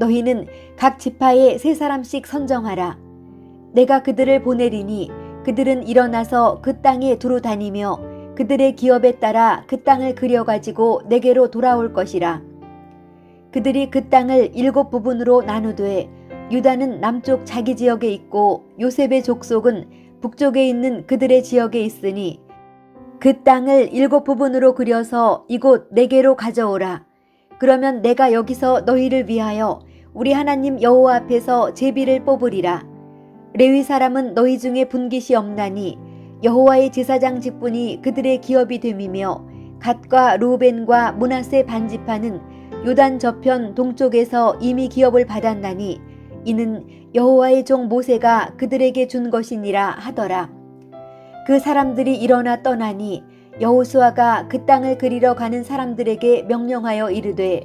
너희는 각 지파에 세 사람씩 선정하라. 내가 그들을 보내리니 그들은 일어나서 그 땅에 두루 다니며 그들의 기업에 따라 그 땅을 그려가지고 내게로 돌아올 것이라. 그들이 그 땅을 일곱 부분으로 나누되 유다는 남쪽 자기 지역에 있고 요셉의 족속은 북쪽에 있는 그들의 지역에 있으니 그 땅을 일곱 부분으로 그려서 이곳 내게로 가져오라. 그러면 내가 여기서 너희를 위하여 우리 하나님 여호와 앞에서 제비를 뽑으리라. 레위 사람은 너희 중에 분깃이 없나니 여호와의 제사장 직분이 그들의 기업이 됨이며 갓과 루벤과 문하세 반지파는 요단 저편 동쪽에서 이미 기업을 받았나니 이는 여호와의 종 모세가 그들에게 준 것이니라 하더라. 그 사람들이 일어나 떠나니 여호수아가 그 땅을 그리러 가는 사람들에게 명령하여 이르되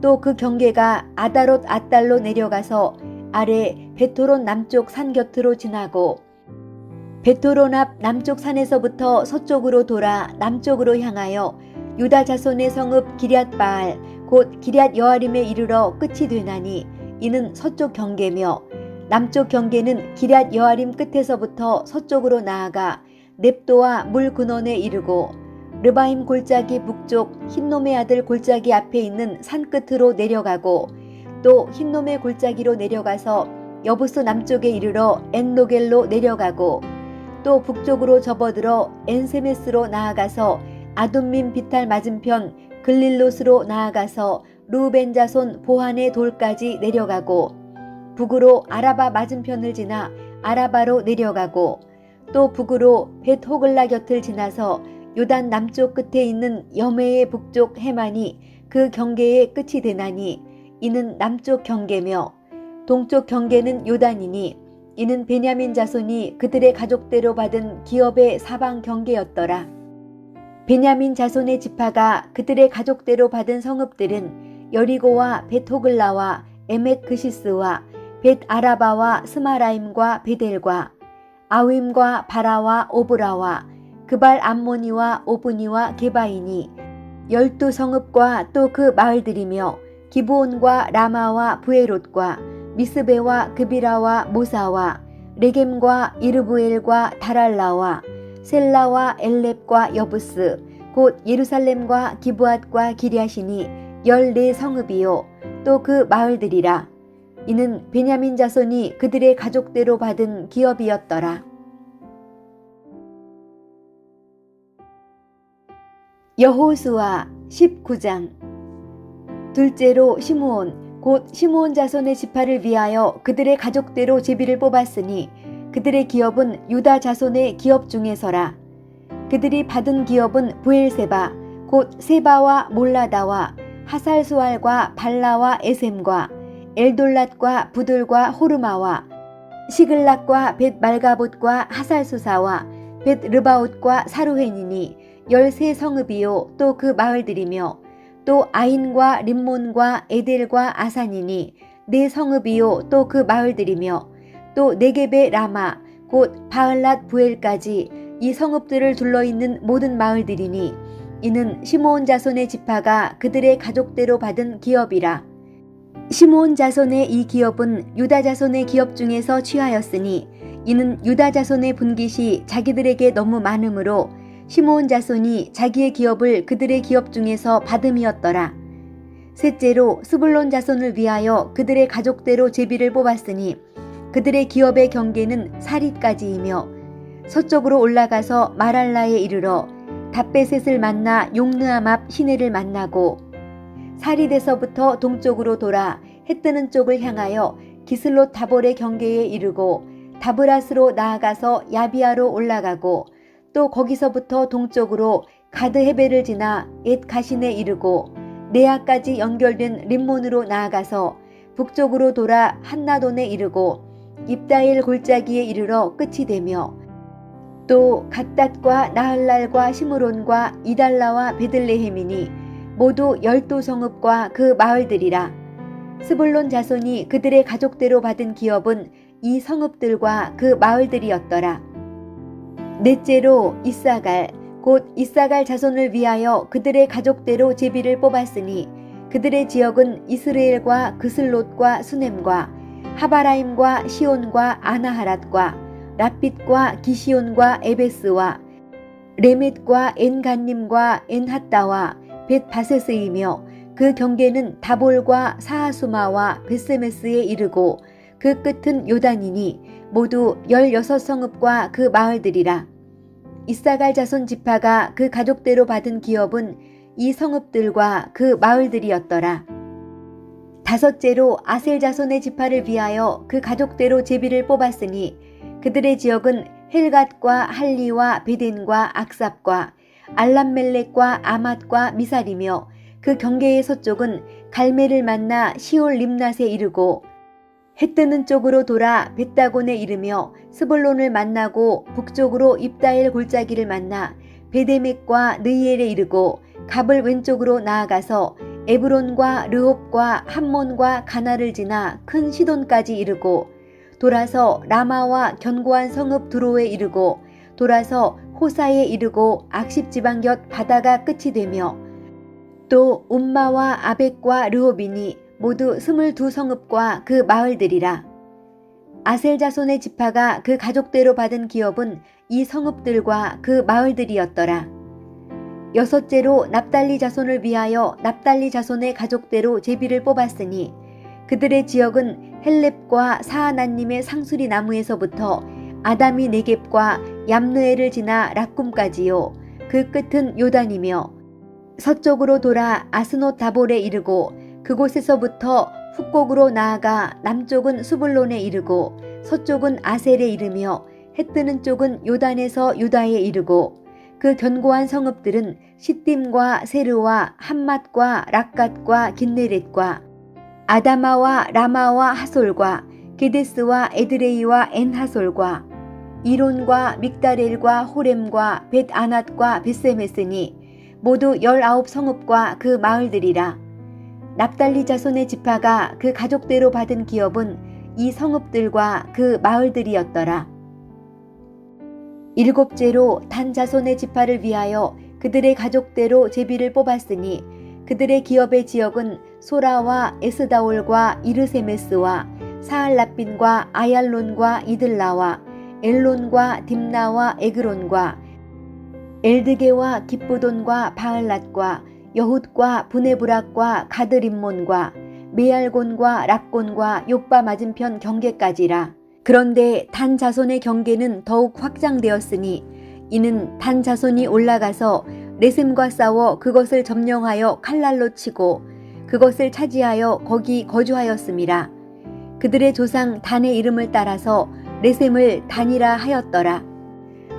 또 그 경계가 아다롯 아달로 내려가서 아래 베토론 남쪽 산 곁으로 지나고 베토론 앞 남쪽 산에서부터 서쪽으로 돌아 남쪽으로 향하여 유다 자손의 성읍 기럇바알 곧 기럇 여아림에 이르러 끝이 되나니 이는 서쪽 경계며 남쪽 경계는 기럇 여아림 끝에서부터 서쪽으로 나아가 넵도와 물 근원에 이르고 르바임 골짜기 북쪽 흰놈의 아들 골짜기 앞에 있는 산 끝으로 내려가고 또 흰놈의 골짜기로 내려가서 여부스 남쪽에 이르러 엔로겔로 내려가고 또 북쪽으로 접어들어 엔세메스로 나아가서 아둠민 비탈 맞은편 글릴롯으로 나아가서 루벤 자손 보한의 돌까지 내려가고 북으로 아라바 맞은편을 지나 아라바로 내려가고 또 북으로 벳호글라 곁을 지나서 요단 남쪽 끝에 있는 여메의 북쪽 해만이 그 경계의 끝이 되나니 이는 남쪽 경계며 동쪽 경계는 요단이니 이는 베냐민 자손이 그들의 가족대로 받은 기업의 사방 경계였더라. 베냐민 자손의 지파가 그들의 가족대로 받은 성읍들은 여리고와 벳호글라와 에멧 그시스와 벳 아라바와 스마라임과 베델과 아윈과 바라와 오브라와 그발 암모니와 오브니와 게바이니 열두 성읍과 또 그 마을들이며 기브온과 라마와 부에롯과 미스베와 그비라와 모사와 레겜과 이르부엘과 다랄라와 셀라와 엘렙과 여부스 곧 예루살렘과 기브앗과 기리아시니 열네 성읍이요 또 그 마을들이라 이는 베냐민 자손이 그들의 가족대로 받은 기업이었더라. 여호수아 19장. 둘째로 시므온 곧 시므온 자손의 지파를 위하여 그들의 가족대로 제비를 뽑았으니 그들의 기업은 유다 자손의 기업 중에서라. 그들이 받은 기업은 부엘세바 곧 세바와 몰라다와 하살수알과 발라와 에셈과 엘돌랏과 부들과 호르마와 시글락과 벳 말가봇과 하살수사와 벳 르바웃과 사루헨이니 열세 성읍이요 또 그 마을들이며 또 아인과 림몬과 에델과 아산이니 네 성읍이요 또 그 마을들이며 또 네겝의 라마 곧 바을랏 부엘까지 이 성읍들을 둘러 있는 모든 마을들이니 이는 시므온 자손의 지파가 그들의 가족대로 받은 기업이라. 시므온 자손의 이 기업은 유다 자손의 기업 중에서 취하였으니 이는 유다 자손의 분깃이 자기들에게 너무 많으므로 시므온 자손이 자기의 기업을 그들의 기업 중에서 받음이었더라. 셋째로 스불론 자손을 위하여 그들의 가족대로 제비를 뽑았으니 그들의 기업의 경계는 사리까지이며 서쪽으로 올라가서 마랄라에 이르러 답베셋을 만나 용느암 앞 시내를 만나고 사리데서부터 동쪽으로 돌아 해 뜨는 쪽을 향하여 기슬롯 다볼의 경계에 이르고 다브라스로 나아가서 야비아로 올라가고 또 거기서부터 동쪽으로 가드 헤베를 지나 엣 가신에 이르고 네아까지 연결된 림몬으로 나아가서 북쪽으로 돌아 한나돈에 이르고 입다일 골짜기에 이르러 끝이 되며 또 갓닷과 나할랄과 시므론과 이달라와 베들레헴이니 모두 열두 성읍과 그 마을들이라 스불론 자손이 그들의 가족대로 받은 기업은 이 성읍들과 그 마을들이었더라. 넷째로 이사갈 곧 이사갈 자손을 위하여 그들의 가족대로 제비를 뽑았으니 그들의 지역은 이스라엘과 그슬롯과 수넴과 하바라임과 시온과 아나하랏과 라핏과 기시온과 에베스와 레멧과 엔간님과 엔핫다와 벳바세스이며 그 경계는 다볼과 사하수마와 베스메스에 이르고 그 끝은 요단이니 모두 열여섯 성읍과 그 마을들이라. 이사갈 자손 지파가 그 가족대로 받은 기업은 이 성읍들과 그 마을들이었더라. 다섯째로 아셀 자손의 지파를 위하여 그 가족대로 제비를 뽑았으니 그들의 지역은 헬갓과 할리와 베덴과 악삽과 알람멜렉과 아맛과 미살이며 그 경계의 서쪽은 갈매를 만나 시올 림낫에 이르고 해 뜨는 쪽으로 돌아 벳다곤에 이르며 스볼론을 만나고 북쪽으로 입다엘 골짜기를 만나 베데맥과 느이엘에 이르고 갑을 왼쪽으로 나아가서 에브론과 르홉과 함몬과 가나를 지나 큰 시돈까지 이르고 돌아서 라마와 견고한 성읍 두로에 이르고 돌아서 호사에 이르고 악십 지방 곁 바다가 끝이 되며 또 움마와 아벡과 르호빈이 모두 스물두 성읍과 그 마을들이라. 아셀 자손의 지파가 그 가족대로 받은 기업은 이 성읍들과 그 마을들이었더라. 여섯째로 납달리 자손을 위하여 납달리 자손의 가족대로 제비를 뽑았으니 그들의 지역은 헬렙과 사하나님의 상수리 나무에서부터 아다미 네겝과 얌느에를 지나 락꿈까지요. 그 끝은 요단이며 서쪽으로 돌아 아스노 다볼에 이르고 그곳에서부터 북곡으로 나아가 남쪽은 수불론에 이르고 서쪽은 아셀에 이르며 해 뜨는 쪽은 요단에서 유다에 이르고 그 견고한 성읍들은 시딤과 세르와 함맛과 락갓과 긴네렛과 아다마와 라마와 하솔과 게데스와 에드레이와 엔하솔과 이론과 믹다렐과 호렘과 벳아낫과 벳세메스니 모두 열아홉 성읍과 그 마을들이라 납달리 자손의 지파가 그 가족대로 받은 기업은 이 성읍들과 그 마을들이었더라. 일곱째로 단 자손의 지파를 위하여 그들의 가족대로 제비를 뽑았으니 그들의 기업의 지역은 소라와 에스다올과 이르세메스와 사할라빈과 아얄론과 이들라와 엘론과 딥나와 에그론과 엘드게와 기쁘돈과 바알랏과 여훗과 부네브락과 가드림몬과 메알곤과 락곤과 요빠 맞은편 경계까지라. 그런데 단 자손의 경계는 더욱 확장되었으니 이는 단 자손이 올라가서 레셈과 싸워 그것을 점령하여 칼날로 치고 그것을 차지하여 거기 거주하였음이라. 그들의 조상 단의 이름을 따라서 레셈을 단이라 하였더라.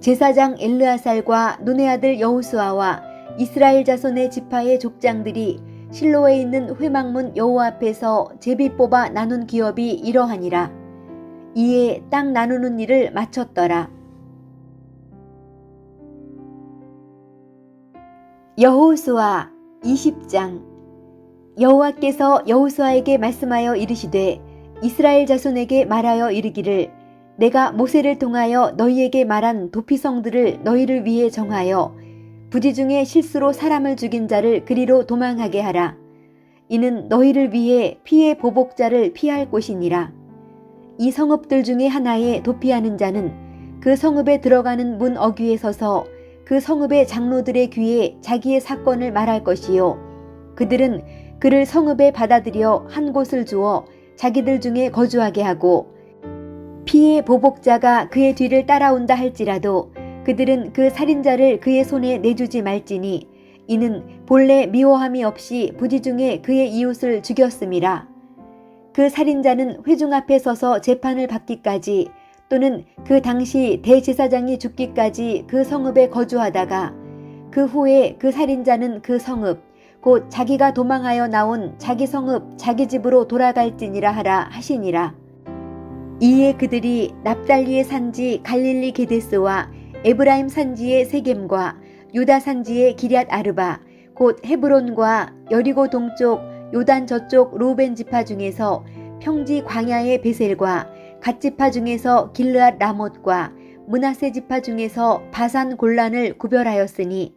제사장 엘르아살과 눈의 아들 여호수아와 이스라엘 자손의 지파의 족장들이 실로에 있는 회막문 여호와 앞에서 제비 뽑아 나눈 기업이 이러하니라. 이에 땅 나누는 일을 마쳤더라. 여호수아 20장 여호와께서 여호수아에게 말씀하여 이르시되 이스라엘 자손에게 말하여 이르기를 내가 모세를 통하여 너희에게 말한 도피성들을 너희를 위해 정하여 부지 중에 실수로 사람을 죽인 자를 그리로 도망하게 하라. 이는 너희를 위해 피해 보복자를 피할 곳이니라. 이 성읍들 중에 하나에 도피하는 자는 그 성읍에 들어가는 문 어귀에 서서 그 성읍의 장로들의 귀에 자기의 사건을 말할 것이요. 그들은 그를 성읍에 받아들여 한 곳을 주어 자기들 중에 거주하게 하고 피해 보복자가 그의 뒤를 따라온다 할지라도 그들은 그 살인자를 그의 손에 내주지 말지니 이는 본래 미워함이 없이 부지 중에 그의 이웃을 죽였음이라. 그 살인자는 회중 앞에 서서 재판을 받기까지 또는 그 당시 대제사장이 죽기까지 그 성읍에 거주하다가 그 후에 그 살인자는 그 성읍 곧 자기가 도망하여 나온 자기 성읍 자기 집으로 돌아갈지니라 하라 하시니라. 이에 그들이 납달리의 산지 갈릴리 게데스와 에브라임 산지의 세겜과 유다 산지의 기럇 아르바 곧 헤브론과 여리고 동쪽 요단 저쪽 로벤 지파 중에서 평지 광야의 베셀과 갓 지파 중에서 길르앗 라못과 문하세 지파 중에서 바산 골란을 구별하였으니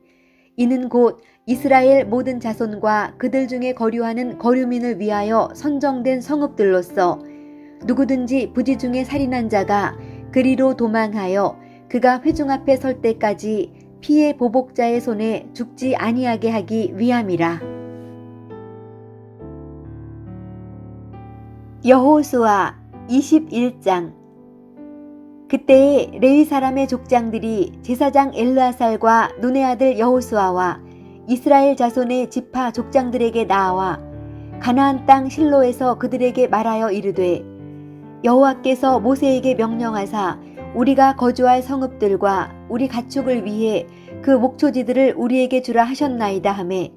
이는 곧 이스라엘 모든 자손과 그들 중에 거류하는 거류민을 위하여 선정된 성읍들로서 누구든지 부지 중에 살인한 자가 그리로 도망하여 그가 회중 앞에 설 때까지 피해 보복자의 손에 죽지 아니하게 하기 위함이라. 여호수아 21장 그때에 레위 사람의 족장들이 제사장 엘르아살과 눈의 아들 여호수아와 이스라엘 자손의 지파 족장들에게 나와 가나안 땅 실로에서 그들에게 말하여 이르되 여호와께서 모세에게 명령하사 우리가 거주할 성읍들과 우리 가축을 위해 그 목초지들을 우리에게 주라 하셨나이다 하매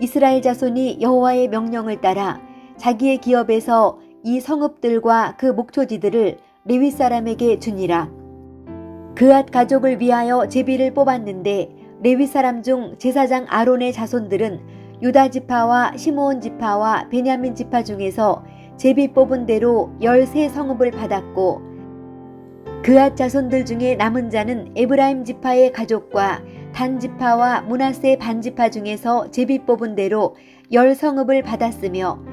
이스라엘 자손이 여호와의 명령을 따라 자기의 기업에서 이 성읍들과 그 목초지들을 레위 사람에게 주니라. 그앗 가족을 위하여 제비를 뽑았는데 레위 사람 중 제사장 아론의 자손들은 유다 지파와 시므온 지파와 베냐민 지파 중에서 제비 뽑은 대로 열세 성읍을 받았고 그앗 자손들 중에 남은 자는 에브라임 지파의 가족과 단 지파와 문하세 반 지파 중에서 제비 뽑은 대로 열 성읍을 받았으며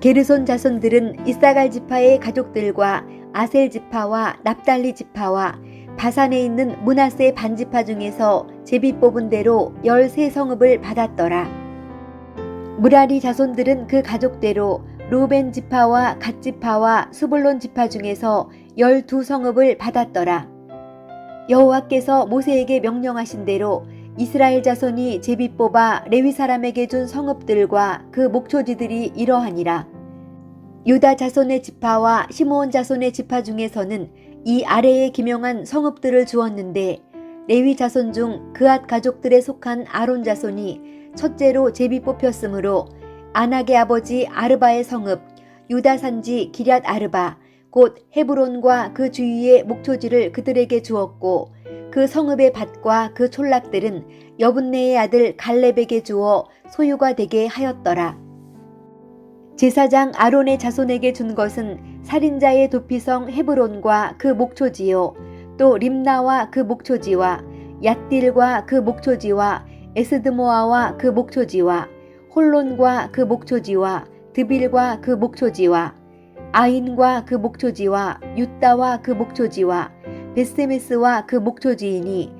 게르손 자손들은 이사갈 지파의 가족들과 아셀 지파와 납달리 지파와 바산에 있는 문하세 반 지파 중에서 제비 뽑은 대로 열세 성읍을 받았더라. 무라리 자손들은 그 가족대로 루벤 지파와 갓 지파와 수불론 지파 중에서 열두 성읍을 받았더라. 여호와께서 모세에게 명령하신 대로 이스라엘 자손이 제비 뽑아 레위 사람에게 준 성읍들과 그 목초지들이 이러하니라. 유다 자손의 지파와 시므온 자손의 지파 중에서는 이 아래에 기명한 성읍들을 주었는데 레위 자손 중 그앗 가족들에 속한 아론 자손이 첫째로 제비 뽑혔으므로 아낙의 아버지 아르바의 성읍 유다 산지 기럇 아르바 곧 헤브론과 그 주위의 목초지를 그들에게 주었고 그 성읍의 밭과 그 촌락들은 여분네의 아들 갈렙에게 주어 소유가 되게 하였더라. 제사장 아론의 자손에게 준 것은 살인자의 도피성 헤브론과 그 목초지요 또 림나와 그 목초지와 얏딜과 그 목초지와 에스드모아와 그 목초지와 홀론과 그 목초지와 드빌과 그 목초지와 아인과 그 목초지와 유다와 그 목초지와 베스메스와 그 목초지이니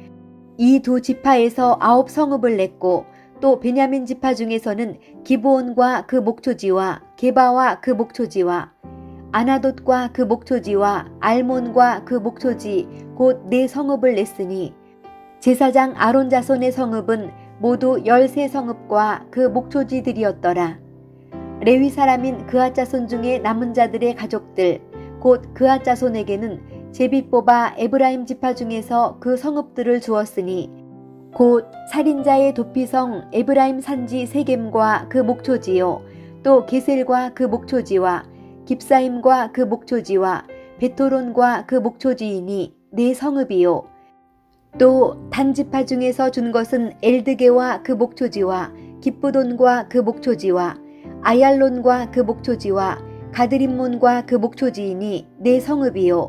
이 두 지파에서 아홉 성읍을 냈고 또 베냐민 지파 중에서는 기브온과 그 목초지와 게바와 그 목초지와 아나돗과 그 목초지와 알몬과 그 목초지 곧 네 성읍을 냈으니 제사장 아론 자손의 성읍은 모두 열세 성읍과 그 목초지들이었더라. 레위 사람인 그아 자손 중에 남은 자들의 가족들 곧 그아 자손에게는 제비 뽑아 에브라임 지파 중에서 그 성읍들을 주었으니 곧 살인자의 도피성 에브라임 산지 세겜과 그 목초지요 또 게셀과 그 목초지와 깁사임과 그 목초지와 베토론과 그 목초지이니 네 성읍이요 또 단지파 중에서 준 것은 엘드게와 그 목초지와 기쁘돈과 그 목초지와 아얄론과 그 목초지와 가드림몬과 그 목초지이니 네 성읍이요.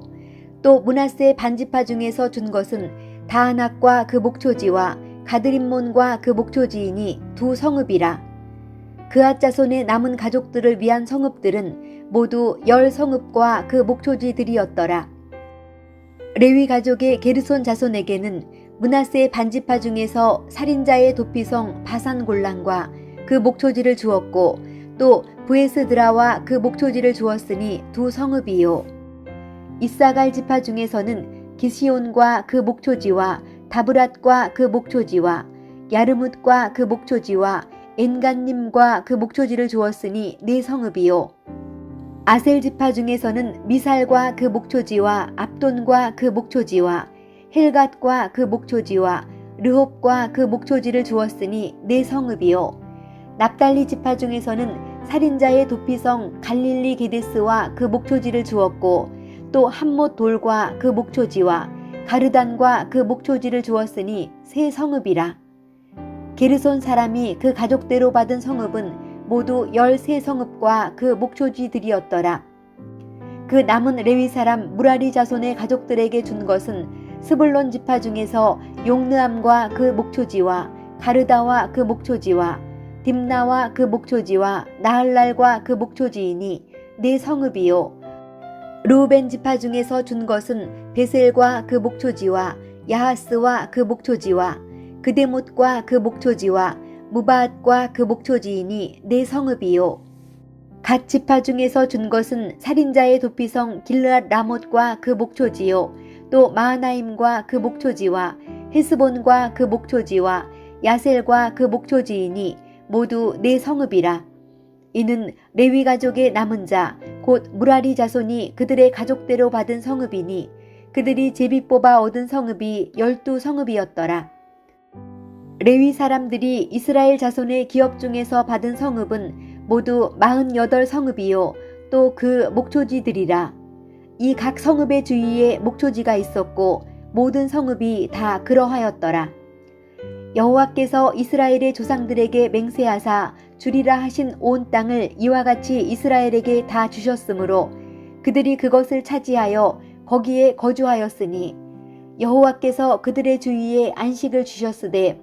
또 문하세 반지파 중에서 준 것은 다하낙과 그 목초지와 가드림몬과 그 목초지이니 두 성읍이라. 그앗 자손의 남은 가족들을 위한 성읍들은 모두 열 성읍과 그 목초지들이었더라 레위 가족의 게르손 자손에게는 문하세 반지파 중에서 살인자의 도피성 바산 골란과 그 목초지를 주었고 또 부에스드라와 그 목초지를 주었으니 두 성읍이요. 이사갈 지파 중에서는 기시온과 그 목초지와 다브랏과 그 목초지와 야르뭇과 그 목초지와 엔간님과 그 목초지를 주었으니 네 성읍이요. 아셀 지파 중에서는 미살과 그 목초지와 압돈과 그 목초지와 헬갓과 그 목초지와 르홉과 그 목초지를 주었으니 네 성읍이요. 납달리 지파 중에서는 살인자의 도피성 갈릴리 게데스와 그 목초지를 주었고 또 한못 돌과 그 목초지와 가르단과 그 목초지를 주었으니 세 성읍이라. 게르손 사람이 그 가족대로 받은 성읍은 모두 열세 성읍과 그 목초지들이었더라. 그 남은 레위 사람 무라리 자손의 가족들에게 준 것은 스불론 지파 중에서 용느암과 그 목초지와 가르다와 그 목초지와 딥나와 그 목초지와 나할랄과 그 목초지이니 네 성읍이요. 루벤 지파 중에서 준 것은 베셀과 그 목초지와 야하스와 그 목초지와 그데못과 그 목초지와 무바앗과 그 목초지이니 네 성읍이요. 각 지파 중에서 준 것은 살인자의 도피성 길르앗 라못과 그 목초지요. 또 마하나임과 그 목초지와 헤스본과 그 목초지와 야셀과 그 목초지이니 모두 네 성읍이라. 이는 레위 가족의 남은 자, 곧 무라리 자손이 그들의 가족대로 받은 성읍이니 그들이 제비 뽑아 얻은 성읍이 열두 성읍이었더라. 레위 사람들이 이스라엘 자손의 기업 중에서 받은 성읍은 모두 48 성읍이요. 또 그 목초지들이라. 이 각 성읍의 주위에 목초지가 있었고 모든 성읍이 다 그러하였더라. 여호와께서 이스라엘의 조상들에게 맹세하사 주리라 하신 온 땅을 이와 같이 이스라엘에게 다 주셨으므로 그들이 그것을 차지하여 거기에 거주하였으니 여호와께서 그들의 주위에 안식을 주셨으되